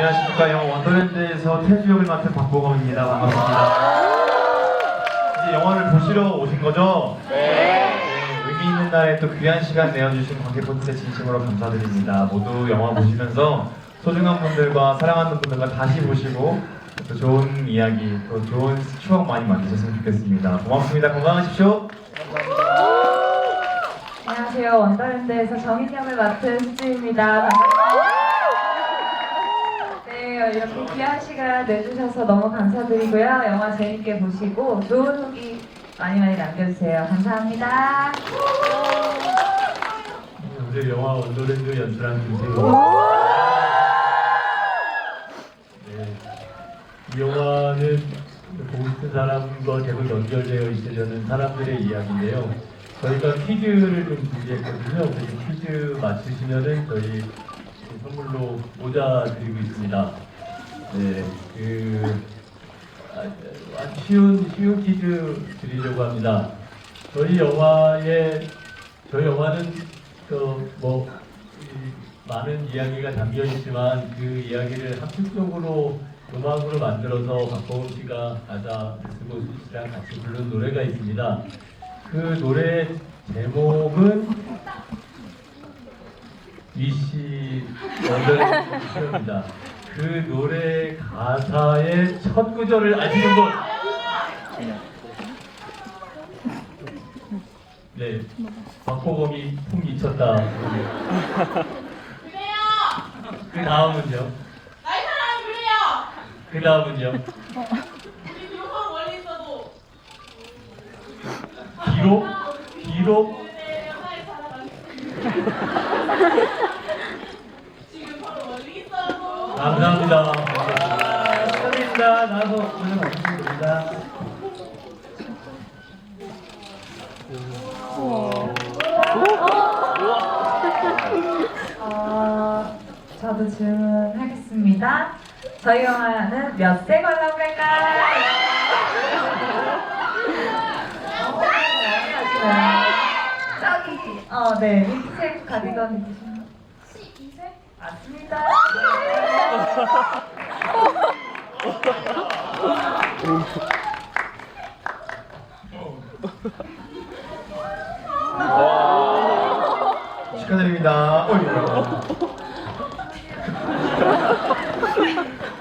안녕하십니까 영화 원더랜드에서 태주 역을 맡은 박보검입니다. 반갑습니다. 이제 영화를 보시러 오신 거죠? 네. 의미 있는 날에 또 귀한 시간 내어주신 관객분들께 진심으로 감사드립니다. 모두 영화 보시면서 소중한 분들과 사랑하는 분들과 다시 보시고 또 좋은 이야기, 또 좋은 추억 많이 만드셨으면 좋겠습니다. 고맙습니다. 건강하십시오. 안녕하세요. 원더랜드에서 정인영을 맡은 수지입니다. 네, 이렇게 귀한 시간 내주셔서 너무 감사드리고요. 영화 재밌게 보시고 좋은 후기 많이 많이 남겨주세요. 감사합니다. 오늘 영화 원더랜드 연출한 김세호. 네, 이 영화는 보고 싶은 사람과 계속 연결되어 있으려는 사람들의 이야기인데요. 저희가 퀴즈를 좀 준비했거든요. 그래서 퀴즈 맞추시면은 저희 선물로 모자 드리고 있습니다. 네, 그 아, 아, 쉬운 쉬운 퀴즈 드리려고 합니다. 저희 영화의 저희 영화는 그뭐 많은 이야기가 담겨 있지만 그 이야기를 합축적으로 음악으로 만들어서 박보검 씨가 가사 쓰고 씨랑 같이 부른 노래가 있습니다. 그 노래 제목은 위시 원더랜드 쇼입니다. 그 노래 가사의 첫 구절을 아시는 분? 네, 박보검이 푹 미쳤다. 그래요. 그 다음은요? 나이 사랑은 그래요. 그 다음은요? 우리 요성 멀리 있어도 비록? 비록? 내 연하의 사랑은 지금 바로 멀리 있어도 감사합니다. 축하드립니다. 나와서 오늘 감사드립니다. 어, 저도 질문하겠습니다. 저희 영화는 몇세 관람 갈까요? 저기, 어, 네, 흰색 가디건 입으신 12세? 맞습니다. 축하드립니다.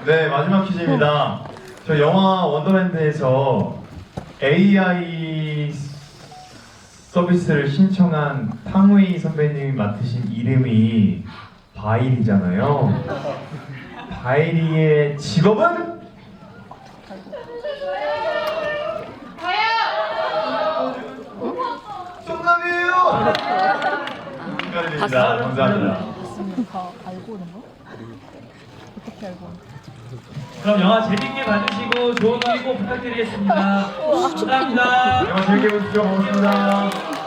네, 마지막 퀴즈입니다. 저 영화 원더랜드에서 AI 서비스를 신청한 탕웨이 선배님이 맡으신 이름이 바이리잖아요. 바이리의 직업은? 정답이에요! 축하드립니다. 감사합니다. 다 알고 오는 거? 어떻게 알고 오는 거? 그럼 영화 재밌게 봐주시고 좋은 후기 꼭 부탁드리겠습니다. 감사합니다. 영화 재밌게 보십시오. 고맙습니다.